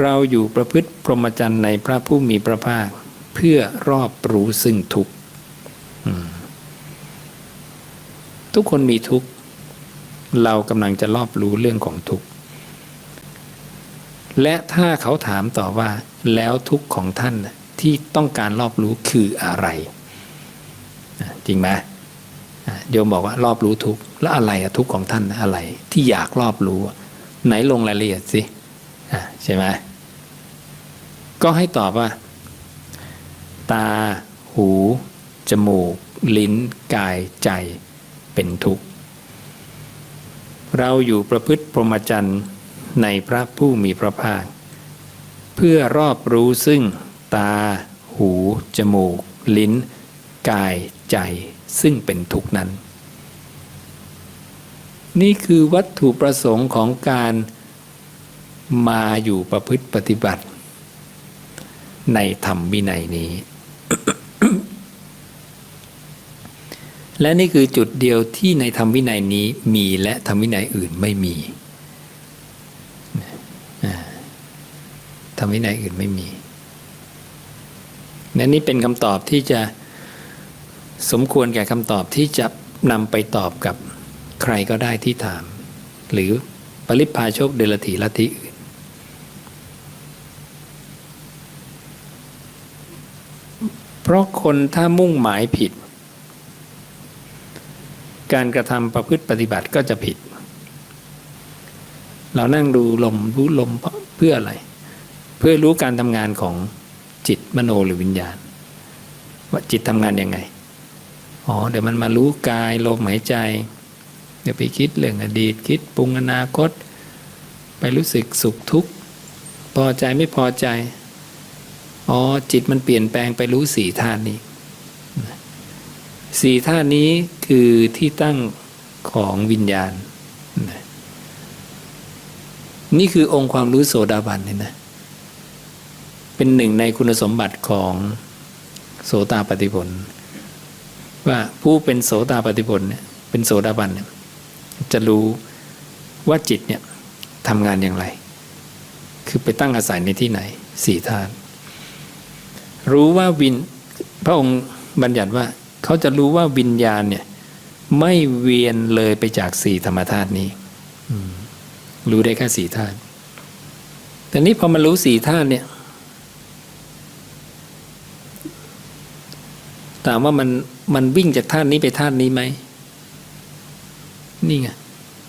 เราอยู่ประพฤติพรหมจรรย์ในพระผู้มีพระภาค เพื่อรอบรู้ซึ่งทุกข์ทุกคนมีทุกข์เรากำลังจะรอบรู้เรื่องของทุกข์และถ้าเขาถามต่อว่าแล้วทุกข์ของท่านที่ต้องการรอบรู้คืออะไร จริงไหมโยมบอกว่ารอบรู้ทุกข์แล้วอะไรอะทุกข์ของท่านอะไร ที่อยากรอบรู้ ไหนลงรายละเอียดสิ ใช่ไหมก็ให้ตอบว่า ตา หู จมูก ลิ้น กายใจเป็นทุกข์ เราอยู่ประพฤติพรหมจรรย์ในพระผู้มีพระภาค เพื่อรอบรู้ซึ่ง ตา หู จมูก ลิ้น กายใจซึ่งเป็นทุกข์นั้น นี่คือวัตถุประสงค์ของการ มาอยู่ประพฤติปฏิบัติ ในธรรมวินัยนี้ และนี่คือจุดเดียวที่ในธรรมวินัยนี้มีและธรรมวินัยอื่นไม่มีธรรมวินัยอื่นไม่มีและนี่เป็นคำตอบที่จะสมควรแก่คำตอบที่จะนำไปตอบกับใครก็ได้ที่ถาม หรือปริพาโชกเดลถีลัทธิอื่น เพราะคนถ้ามุ่งหมายผิด การกระทำประพฤติปฏิบัติก็จะผิด เรานั่งดูลมรู้ลมเพื่ออะไร เพื่อรู้การทำงานของจิตมโนหรือวิญญาณ ว่าจิตทำงานยังไงอ๋อเดี๋ยวมันมารู้กายลมหายใจ เดี๋ยวไปคิดเรื่องอดีตคิดปรุงอนาคต ไปรู้สึกสุขทุกข์พอใจไม่พอใจ อ๋อจิตมันเปลี่ยนแปลงไปรู้สี่ธาตุนี้สี่ธาตุนี้คือที่ตั้งของวิญญาณ นี่คือองค์ความรู้โสดาบันเนี่ยนะ เป็นหนึ่งในคุณสมบัติของโสตาปฏิผล ว่าผู้เป็นโสตาปฏิผลเนี่ยเป็นโสดาบันเนี่ยจะรู้ว่าจิตเนี่ยทำงานอย่างไร คือไปตั้งอาศัยในที่ไหนสี่ธาตุ รู้ว่าวินพระองค์บัญญัติว่า เขาจะรู้ว่าวิญญาณเนี่ย ไม่เวียนเลยไปจากสี่ธรรมธาตุนี้รู้ได้แค่สี่ธาตุแต่นี้พอมารู้สี่ธาตุเนี่ยถามว่ามันมันวิ่งจากธาตุนี้ไปธาตุนี้ไหมนี่ไง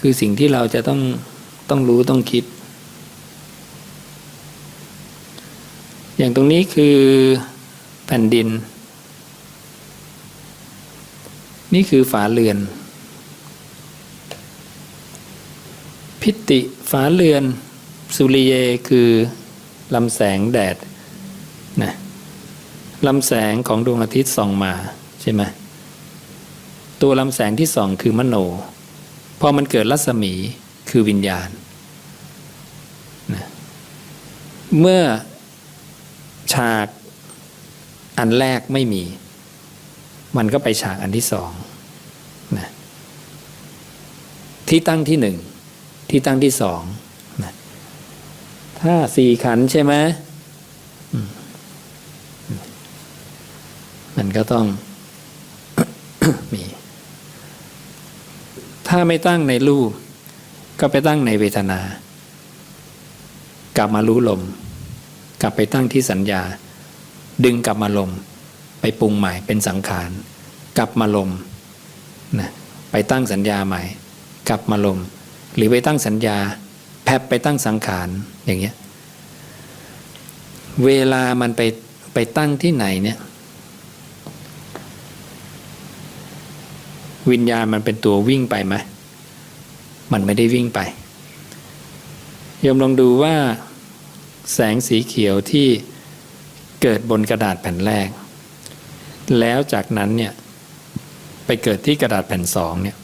คือสิ่งที่เราจะต้องต้องรู้ต้องคิด อย่างตรงนี้คือแผ่นดิน นี่คือฝาเรือน พิติฝาเรือน สุริเยคือลำแสงแดดนะลำแสงของดวงอาทิตย์ส่องมาใช่ไหมตัวลำแสงที่ส่องคือมโน พอมันเกิดรัศมีคือวิญญาณนะเมื่อ ฉากอันแรกไม่มี มันก็ไปฉากอันที่สองนะที่ตั้งที่หนึ่งที่ตั้งที่สองนะถ้าสี่ขันใช่ไหมมมันก็ต้องมี ถ้าไม่ตั้งในรูป ก็ไปตั้งในเวทนา กลับมารู้ลม กลับไปตั้งที่สัญญา ดึงกลับมาลม ไปปรุงใหม่เป็นสังขาร กลับมาลมนะไปตั้งสัญญาใหม่ กลับมาลม หรือไปตั้งสัญญาแพบไปตั้งสังขารอย่างเงี้ยเวลามันไปไปตั้งที่ไหนเนี่ยวิญญาณมันเป็นตัววิ่งไปไหมมันไม่ได้วิ่งไปยมลองดูว่า แสงสีเขียวที่เกิดบนกระดาษแผ่นแรก แล้วจากนั้นเนี่ยไปเกิดที่กระดาษแผ่นสองเนี่ย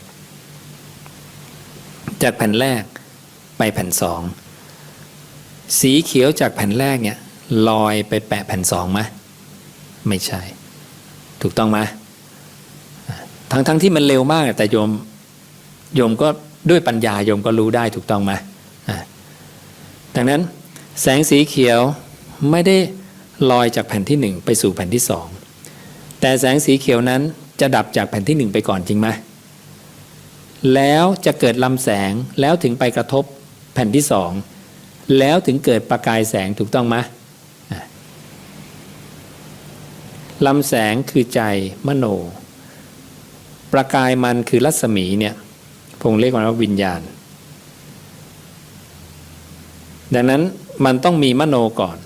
จากแผ่นแรกไปแผ่นสองสีเขียวจากแผ่นแรกเนี่ยลอยไปแปะแผ่นสองไหมไม่ใช่ ถูกต้องไหมทั้งทั้งที่มันเร็วมากแต่โยมโยมก็ด้วยปัญญาโยมก็รู้ได้ถูกต้องไหมดังนั้น แสงสีเขียวไม่ได้ลอยจากแผ่นที่หนึ่งไปสู่แผ่นที่สองแต่แสงสีเขียวนั้นจะดับจากแผ่นที่หนึ่งไปก่อนจริงไหมแล้วจะเกิดลำแสงแล้วถึงไปกระทบแผ่นที่สองแล้วถึงเกิดประกายแสงถูกต้องไหมลำแสงคือใจมโน ประกายมันคือรัศมีเนี่ยพงเรียกว่าวิญญาณ ดังนั้น มันต้องมีมโนก่อน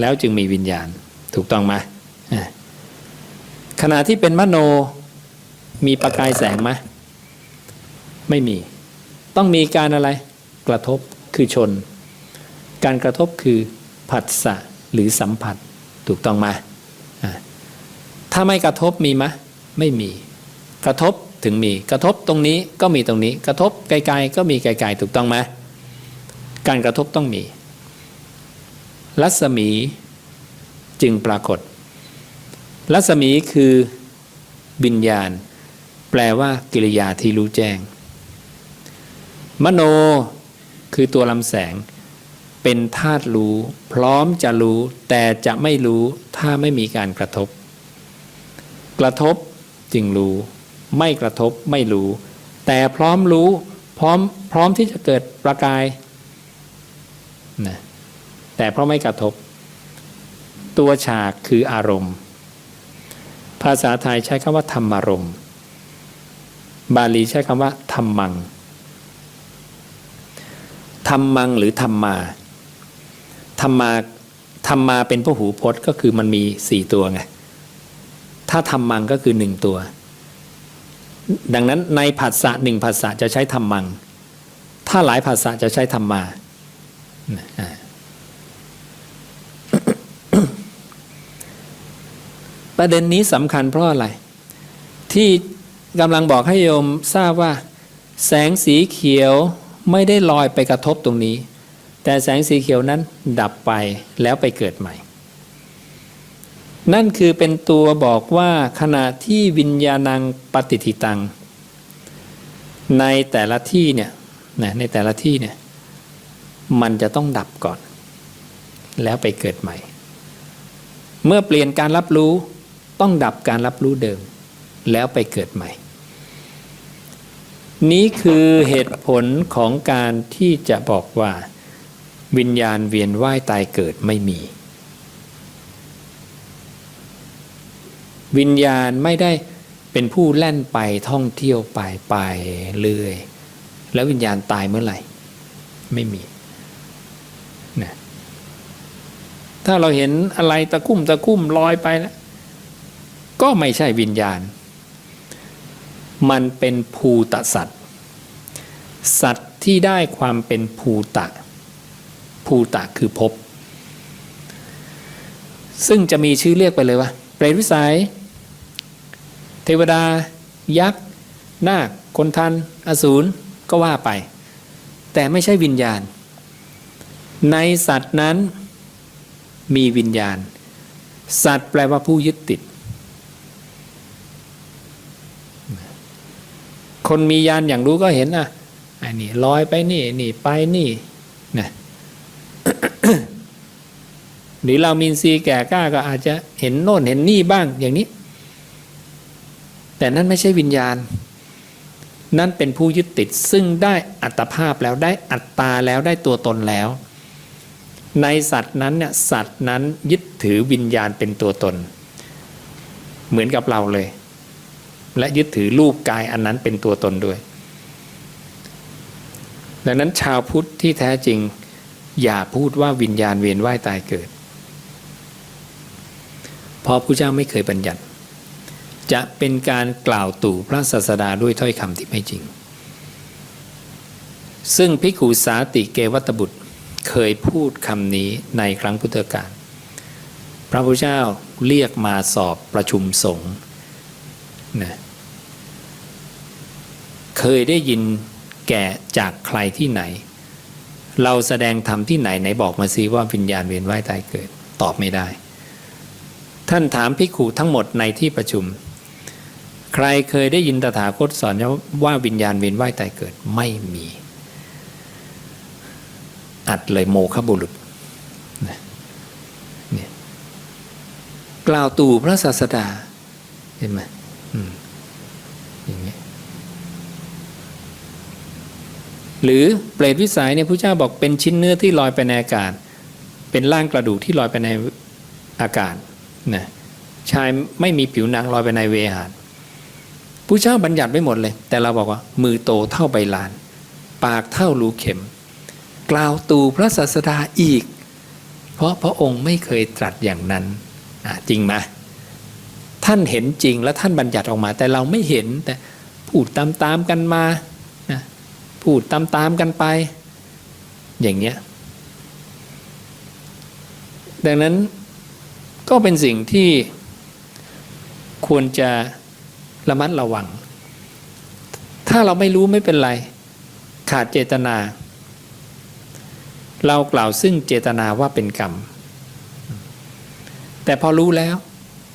แล้วจึงมีวิญญาณ ถูกต้องไหมขณะที่เป็นมโนมีประกายแสงไหมไม่มี ต้องมีการอะไร กระทบคือชน การกระทบคือผัสสะหรือสัมผัส ถูกต้องไหมถ้าไม่กระทบมีไหมไม่มี กระทบถึงมีกระทบตรงนี้ก็มีตรงนี้ กระทบไกลๆก็มีไกลๆถูกต้องไหมการกระทบต้องมี รัศมีจึงปรากฏ รัศมีคือวิญญาณ แปลว่ากิริยาที่รู้แจ้ง มโนคือตัวลำแสง เป็นธาตุรู้ พร้อมจะรู้ แต่จะไม่รู้ถ้าไม่มีการกระทบ กระทบจึงรู้ ไม่กระทบไม่รู้ แต่พร้อมรู้พร้อมพร้อมที่จะเกิดประกายนะ แต่เพราะไม่กระทบ ตัวฉากคืออารมณ์ ภาษาไทยใช้คำว่าธรรมารมณ์บาลีใช้คำว่าธรรมังธรรมังหรือธรรมาธรรมาธรรมาเป็นพหูพจน์ก็คือมันมีสี่ตัวไง ถ้าธรรมังก็คือหนึ่งตัว ดังนั้นในภาษาหนึ่งภาษาจะใช้ธรรมัง ถ้าหลายภาษาจะใช้ธรรมา อ่า ประเด็นนี้สำคัญเพราะอะไร ที่กำลังบอกให้โยมทราบว่า แสงสีเขียวไม่ได้ลอยไปกระทบตรงนี้ แต่แสงสีเขียวนั้นดับไปแล้วไปเกิดใหม่ นั่นคือเป็นตัวบอกว่าขณะที่วิญญาณังปฏิทิตัง ในแต่ละที่เนี่ยในแต่ละที่เนี่ยมันจะต้องดับก่อน แล้วไปเกิดใหม่ เมื่อเปลี่ยนการรับรู้ ต้องดับการรับรู้เดิม แล้วไปเกิดใหม่ นี้คือเหตุผลของการที่จะบอกว่า วิญญาณเวียนว่ายตายเกิดไม่มี วิญญาณไม่ได้เป็นผู้แล่นไปท่องเที่ยวไปไปเรื่อยแล้ววิญญาณตายเมื่อไหร่ ไม่มีนะถ้าเราเห็นอะไรตะคุ่มตะคุ่มลอยไปแล้ว ก็ไม่ใช่วิญญาณ มันเป็นภูตสัตว์ สัตว์ที่ได้ความเป็นภูตะ ภูตะคือภพ ซึ่งจะมีชื่อเรียกไปเลยว่าเปรตวิสัย เทวดา ยักษ์ นาค คนทัน อสูร ก็ว่าไป แต่ไม่ใช่วิญญาณ ในสัตว์นั้นมีวิญญาณ สัตว์แปลว่าผู้ยึดติด คนมียานอย่างรู้ก็เห็นอะไอ้นี่ลอยไปนี่นี่ไปนี่นะหรือเรามินซีแก่กล้าก็อาจจะเห็นโน่นเห็นนี่บ้างอย่างนี้ แต่นั่นไม่ใช่วิญญาณ นั่นเป็นผู้ยึดติดซึ่งได้อัตภาพแล้วได้อัตตาแล้วได้ตัวตนแล้ว ในสัตว์นั้นเนี่ยสัตว์นั้นยึดถือวิญญาณเป็นตัวตน เหมือนกับเราเลย และยึดถือรูปกายอันนั้นเป็นตัวตนด้วย ดังนั้นชาวพุทธที่แท้จริง อย่าพูดว่าวิญญาณเวียนว่ายตายเกิด เพราะพระเจ้าไม่เคยบัญญัติ จะเป็นการกล่าวตู่พระศาสดาด้วยถ้อยคำที่ไม่จริง ซึ่งพิกขุสาติเกวัตบุตรเคยพูดคำนี้ในครั้งพุทธกาลพระพุทธเจ้าเรียกมาสอบประชุมสงฆ์ นะเคยได้ยินแก่จากใครที่ไหน เราแสดงธรรมที่ไหนไหนบอกมาซิว่าวิญญาณเวียนว่ายตายเกิด ตอบไม่ได้ ท่านถามพิกูทั้งหมดในที่ประชุม ใครเคยได้ยินตถาคตสอนว่าวิญญาณเวียนว่ายตายเกิดไม่มี อัดเลยโมฆบุรุษกล่าวตู่พระศาสดาเห็นไหม อย่างนี้หรือเปรตวิสัยเนี่ยพระเจ้าบอกเป็นชิ้นเนื้อที่ลอยไปในอากาศ เป็นร่างกระดูกที่ลอยไปในอากาศนะชายไม่มีผิวหนังลอยไปในเวหารผู้เจ้าบัญญัติไว้หมดเลย แต่เราบอกว่า มือโตเท่าใบลาน ปากเท่ารูเข็ม กล่าวตูพระศาสดาอีก เพราะพระองค์ไม่เคยตรัสอย่างนั้นจริงไหม ท่านเห็นจริงแล้วท่านบัญญัติออกมา แต่เราไม่เห็นแต่พูดตามๆกันมานะพูดตามๆกันไป อย่างเงี้ยดังนั้นก็เป็นสิ่งที่ควรจะระมัดระวัง ถ้าเราไม่รู้ไม่เป็นไร ขาดเจตนา เรากล่าวซึ่งเจตนาว่าเป็นกรรม แต่พอรู้แล้ว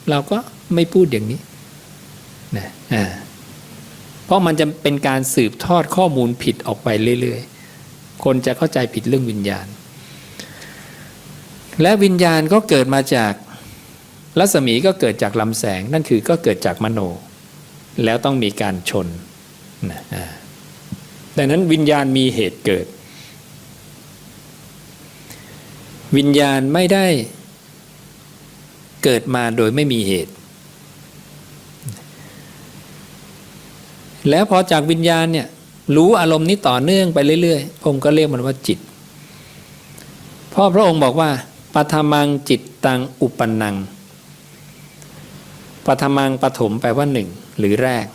เราก็ ไม่พูดอย่างนี้นะอ่าเพราะมันจะเป็นการสืบทอดข้อมูลผิดออกไปเรื่อยๆ คนจะเข้าใจผิดเรื่องวิญญาณ และวิญญาณก็เกิดมาจากรัศมีก็เกิดจากลำแสงนั่นคือก็เกิดจากมโน แล้วต้องมีการชนนะดังนั้นวิญญาณมีเหตุเกิด วิญญาณไม่ได้เกิดมาโดยไม่มีเหตุ แล้วพอจากวิญญาณเนี่ยรู้อารมณ์นี้ต่อเนื่องไปเรื่อยๆ องค์ก็เรียกมันว่าจิตเพราะพระองค์บอกว่าปัทมังจิตตังอุปนังปัทมังปฐมแปลว่าหนึ่งหรือแรก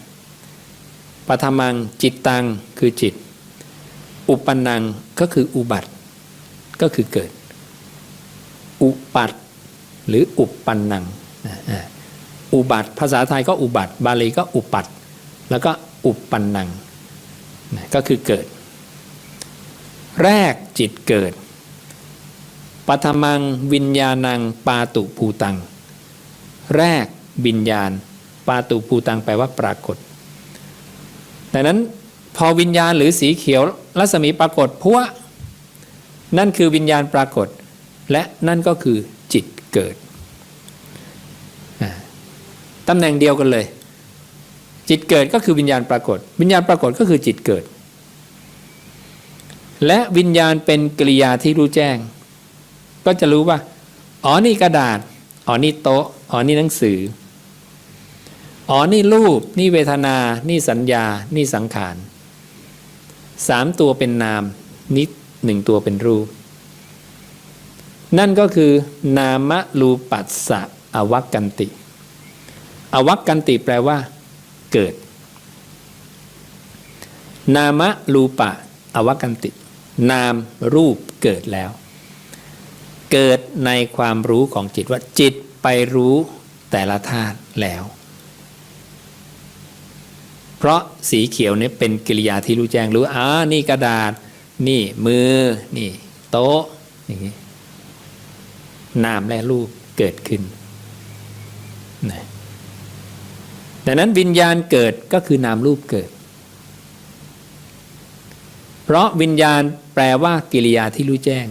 ปัทมังจิตตังคือจิต อุปนังก็คืออุบัติ ก็คือเกิด อุปัตหรืออุปปันนังอุบัติภาษาไทยก็อุบัติ บาลีก็อุปัตแล้วก็ อุปปันนังนะก็คือเกิด แรกจิตเกิดปัทมังวิญญาณังปาตุภูตัง แรกวิญญาณ ปาตุภูตังแปลว่าปรากฏดังนั้นพอวิญญาณหรือสีเขียวรัศมีปรากฏพวนั่นคือวิญญาณปรากฏ และนั่นก็คือจิตเกิดตำแหน่งเดียวกันเลย จิตเกิดก็คือวิญญาณปรากฏ วิญญาณปรากฏก็คือจิตเกิด และวิญญาณเป็นกิริยาที่รู้แจ้ง ก็จะรู้ว่า อ๋อนี่กระดาษ อ๋อนี่โต๊ะ อ๋อนี่หนังสือ อ๋อนี่รูป นี่เวทนา นี่สัญญา นี่สังขารสามตัวเป็นนาม นิดหนึ่งตัวเป็นรูป นั่นก็คือนามรูปัสสะอวักกันติ อวักกันติแปลว่า เกิด นามรูปะอวักกันติ นามรูปเกิดแล้ว เกิดในความรู้ของจิตว่าจิตไปรู้แต่ละธาตุแล้ว เพราะสีเขียวเนี่ยเป็นกิริยาที่รู้แจ้งรู้อ่านี่กระดาษ นี่มือ นี่ โต๊ะอย่างนี้นามและรูปเกิดขึ้นนะ ดังนั้นวิญญาณเกิดก็คือนามรูปเกิด เพราะวิญญาณแปลว่ากิริยาที่รู้แจ้ง